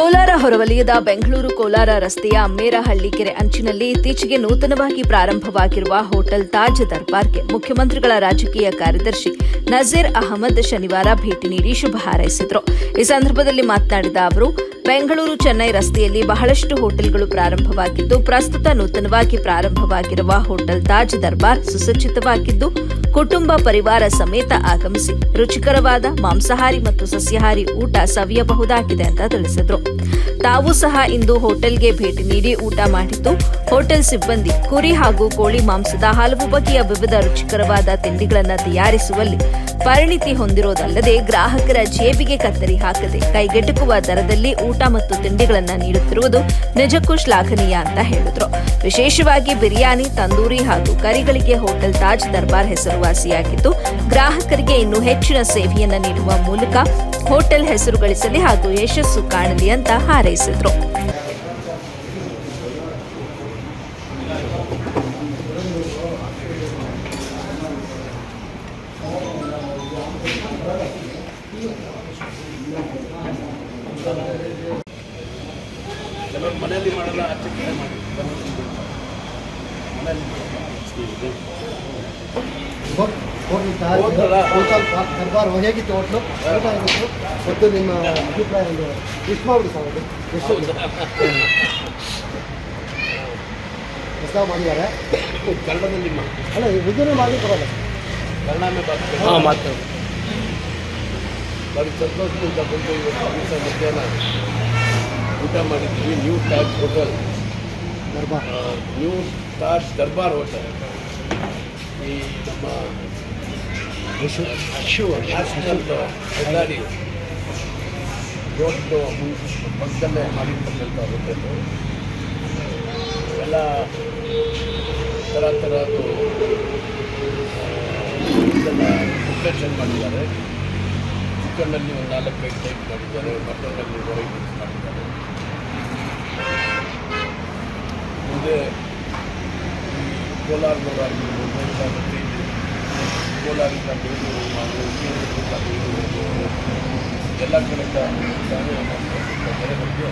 ಕೋಲಾರ ಹೊರವಲಯದ ಬೆಂಗಳೂರು ಕೋಲಾರ ರಸ್ತೆಯ ಮೇರಹಳ್ಳಿ ಕೆರೆ ಅಂಚಿನಲ್ಲಿ ಇತ್ತೀಚೆಗೆ ನೂತನವಾಗಿ ಪ್ರಾರಂಭವಾಗಿರುವ ಹೋಟೆಲ್ ತಾಜ್ ದರ್ಬಾರ್ಗೆ ಮುಖ್ಯಮಂತ್ರಿಗಳ ರಾಜಕೀಯ ಕಾರ್ಯದರ್ಶಿ ನಜೀರ್ ಅಹಮದ್ ಶನಿವಾರ ಭೇಟಿ ನೀಡಿ ಶುಭ ಹಾರೈಸಿದರು. ಈ ಸಂದರ್ಭದಲ್ಲಿ ಮಾತನಾಡಿದ ಅವರು ಬೆಂಗಳೂರು ಚೆನ್ನೈ ರಸ್ತೆಯಲ್ಲಿ ಬಹಳಷ್ಟು ಹೋಟೆಲ್ಗಳು ಪ್ರಾರಂಭವಾಗಿದ್ದು, ಪ್ರಸ್ತುತ ನೂತನವಾಗಿ ಪ್ರಾರಂಭವಾಗಿರುವ ಹೋಟೆಲ್ ತಾಜ್ ದರ್ಬಾರ್ ಸುಸಜ್ಜಿತವಾಗಿದ್ದು, ಕುಟುಂಬ ಪರಿವಾರ ಸಮೇತ ಆಗಮಿಸಿ ರುಚಿಕರವಾದ ಮಾಂಸಾಹಾರಿ ಮತ್ತು ಸಸ್ಯಾಹಾರಿ ಊಟ ಸವಿಯಬಹುದಾಗಿದೆ ಅಂತ ತಿಳಿಸಿದ್ರು. ತಾವು ಸಹ ಇಂದು ಹೋಟೆಲ್ಗೆ ಭೇಟಿ ನೀಡಿ ಊಟ ಮಾಡಿದ್ದು, ಹೋಟೆಲ್ ಸಿಬ್ಬಂದಿ ಕುರಿ ಹಾಗೂ ಕೋಳಿ ಮಾಂಸದ ಹಲವು ಬಗೆಯ ವಿವಿಧ ರುಚಿಕರವಾದ ತಿಂಡಿಗಳನ್ನು ತಯಾರಿಸುವಲ್ಲಿ ಪರಿಣಿತಿ ಹೊಂದಿರೋದಲ್ಲದೆ ಗ್ರಾಹಕರ ಜೇಬಿಗೆ ಕತ್ತರಿ ಹಾಕದೆ ಕೈಗೆಟುಕುವ ದರದಲ್ಲಿ ಊಟ ಮತ್ತು ತಿಂಡಿಗಳನ್ನು ನೀಡುತ್ತಿರುವುದು ನಿಜಕ್ಕೂ ಶ್ಲಾಘನೀಯ ಅಂತ ಹೇಳಿದ್ರು. ವಿಶೇಷವಾಗಿ ಬಿರಿಯಾನಿ, ತಂದೂರಿ ಹಾಗೂ ಕರಿಗಳಿಗೆ ಹೋಟೆಲ್ ತಾಜ್ ದರ್ಬಾರ್ ಹೆಸರುವಾಸಿಯಾಗಿದ್ದು, ಗ್ರಾಹಕರಿಗೆ ಇನ್ನೂ ಹೆಚ್ಚಿನ ಸೇವೆಯನ್ನು ನೀಡುವ ಮೂಲಕ ಹೋಟೆಲ್ ಹೆಸರು ಗಳಿಸಲಿ ಹಾಗೂ ಯಶಸ್ಸು ಕಾಣಲಿ ಅಂತ ಹಾರೈಸಿದ್ರು. ಮನೆಯಲ್ಲಿ ಮಾಡಲ್ಲ ಆಚೆ ಹೇಗಿತ್ತು ಹೋಟ್ಲು ಮತ್ತು ನಿಮ್ಮ ಅಭಿಪ್ರಾಯ ಒಂದು ಎಷ್ಟು ಮಾಡಿ ಸರ್ ಅದು ಎಷ್ಟು ಮಾಡಿದ್ದಾರೆ ಕನ್ನಡದಲ್ಲಿ ಅಲ್ಲ ಇದನ್ನೇ ಮಾಡಿ ಬರೋಲ್ಲ ಕನ್ನಡ ಬಾರಿ ಸಂತೋಷದಿಂದ ಬಂದು ಇವತ್ತು ದಿವಸ ಮಧ್ಯಾಹ್ನ ಊಟ ಮಾಡಿದ್ವಿ new Taj hotel Darbar new Taj Darbar hotel ಈ ನಮ್ಮ ನ್ಯಾಷನಲ್ ಹೆದ್ದಾರಿ ರೋಡ್ ಪಕ್ಕದಲ್ಲೇ ಮಾಡಿರ್ತಕ್ಕಂಥ ಹೋಟೆಲು ಎಲ್ಲ ಥರ ಥರದ್ದು ಇದೆಲ್ಲ ಪ್ರಿಪ್ರೇಷನ್ ಮಾಡಿದ್ದಾರೆ ಚಿಕನ್ನಲ್ಲಿ ಒಂದು ನಾಲ್ಕೈದು ಟೈಪ್ ಮಾಡಿದ್ದಾರೆ. ಮಟನ್ನಲ್ಲಿ ವೆರೈಟೀಸ್ ಮಾಡಿದ್ದಾರೆ ಮುಂದೆ ಕೋಲಾರ ಇಲ್ಲಿ ಕೋಲಾರಿಂದ ಬೆಂಗಳೂರು ನಾವು ಕೇಂದ್ರದಿಂದ ಬೆಂಗಳೂರು ಎಲ್ಲ ಕಡೆಯಿಂದ ತಾನೇ ಬಗ್ಗೆ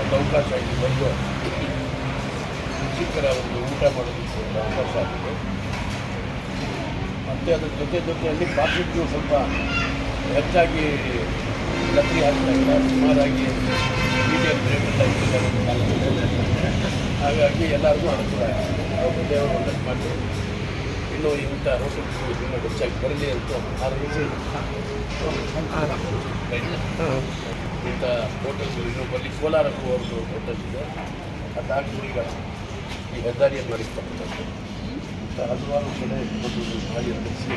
ಒಂದು ಅವಕಾಶ ಆಗಿ ಬಂದು ರುಚಿಕರ ಒಂದು ಊಟ ಮಾಡೋದಕ್ಕೆ ಒಂದು ಅವಕಾಶ ಆಗಿದೆ. ಮತ್ತು ಅದರ ಜೊತೆ ಜೊತೆಯಲ್ಲಿ ಪಾಕೆಟ್ಗೂ ಸ್ವಲ್ಪ ಹೆಚ್ಚಾಗಿ ಲತ್ರಿ ಆಗ್ತಾ ಇಲ್ಲ ಸುಮಾರಾಗಿ ಮೀಡಿಯಂ ರೇಟಲ್ಲಿ ಇಟ್ಟಿದ್ದಾರೆ ಹಾಗಾಗಿ ಎಲ್ಲರಿಗೂ ಅನುಕೂಲ ಆಗಿದೆ ಅವ್ರು ದೇವರು ಒಳ್ಳೆದು ಮಾಡಿ ಇನ್ನೂ ಇಂಥ ರೋಟಿ ಇನ್ನೂ ಹೆಚ್ಚಾಗಿ ಬರಲಿ ಅಂತ ಆರೋಗ್ಯ ಇಂಥ ಹೋಟೆಲ್ಗಳು ಇನ್ನೂ ಬರಲಿ. ಕೋಲಾರಕ್ಕೂ ಒಂದು ಹೋಟೆಲ್ ಇದೆ. ಅದಾಗಿ ಈಗ ಈ ಹೆದ್ದಾರಿಯನ್ನು ನಡೆಸ್ತಕ್ಕಂಥದ್ದು ಇಂಥ ಹಲವಾರು ಕಡೆ ಹೋಟೆಲ್ಗಳು ಮಾಡಿ ನಡೆಸಿ